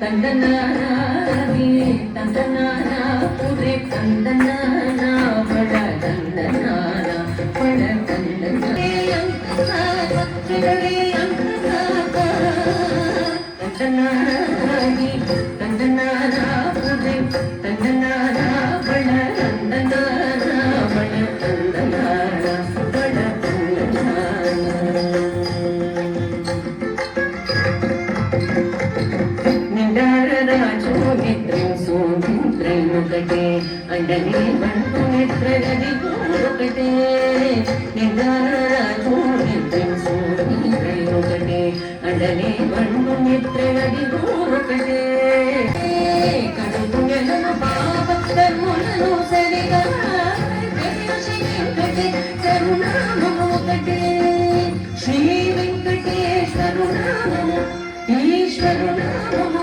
తండనానా తండనానా పురే తండనానా పడ ఒకటే అంటనే బంటు నిద్రగది ఒకటే నిద్రాజు నిద్రించు ఒకటే అంటనే బంటు నిద్రగది ఒకటే. కడుపులను పాప శ్రీ వెంకటేశ్వరుణామము ఈశ్వరుణామము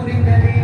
morning, Daddy.